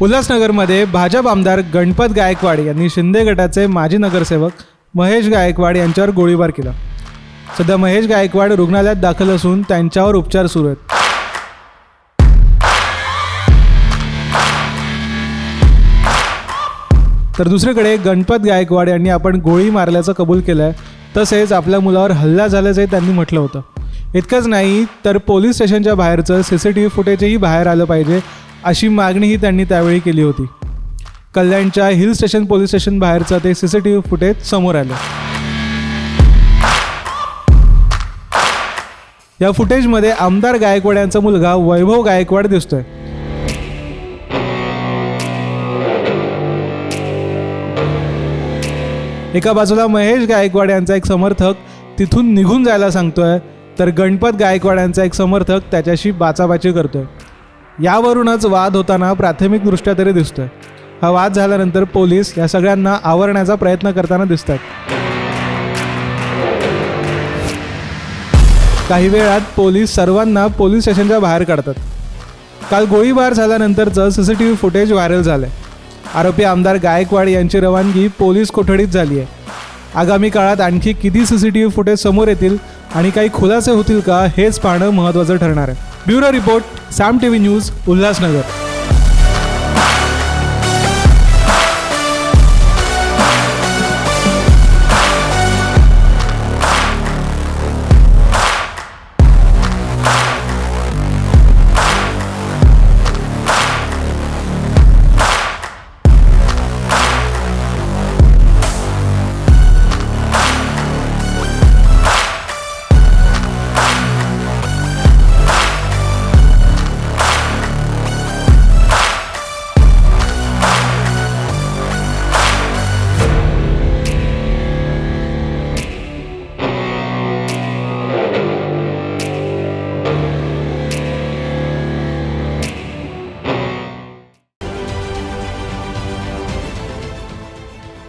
उल्हासनगरमध्ये भाजप आमदार गणपत गायकवाड यांनी शिंदे गटाचे माजी नगरसेवक महेश गायकवाड यांच्यावर गोळीबार केला. सध्या महेश गायकवाड रुग्णालयात दाखल असून त्यांच्यावर उपचार सुरू आहेत. तर दुसरीकडे गणपत गायकवाड यांनी आपण गोळी मारल्याचं कबूल केलं आहे तसेच आपल्या मुलावर हल्ला झाल्याचंही त्यांनी म्हटलं होतं. इतकंच नाही तर पोलीस स्टेशनच्या बाहेरचं सी सी टी व्ही फुटेजही बाहेर आलं पाहिजे. अशी मागणीही त्यांनी त्यावेळी केली होती. कल्याणच्या हिल स्टेशन पोलीस स्टेशन बाहेरचं ते C C T V footage समोर आलं. या फुटेजमध्ये आमदार गायकवाड यांचा मुलगा वैभव गायकवाड दिसतोय. एका बाजूला महेश गायकवाड यांचा एक समर्थक तिथून निघून जायला सांगतोय तर गणपत गायकवाड यांचा एक समर्थक त्याच्याशी बाचाबाची करतोय. यावरूनच वाद होताना प्राथमिकदृष्ट्या तरी दिसतोय. हा वाद झाल्यानंतर पोलीस या सगळ्यांना आवरण्याचा प्रयत्न करताना दिसत आहेत काही वेळात पोलीस सर्वांना पोलीस स्टेशनच्या बाहेर काढतात. काल गोळीबार झाल्यानंतरचं C C T V footage viral झालंय. आरोपी आमदार गायकवाड यांची रवानगी पोलीस कोठडीत झाली आहे आगामी काळात आणखी किती C C T V footage समोर येतील आणि काही खुलासे होतील का हेच पाहणं महत्त्वाचं ठरणार आहे. Bureau report Saam T V news Ulhasnagar.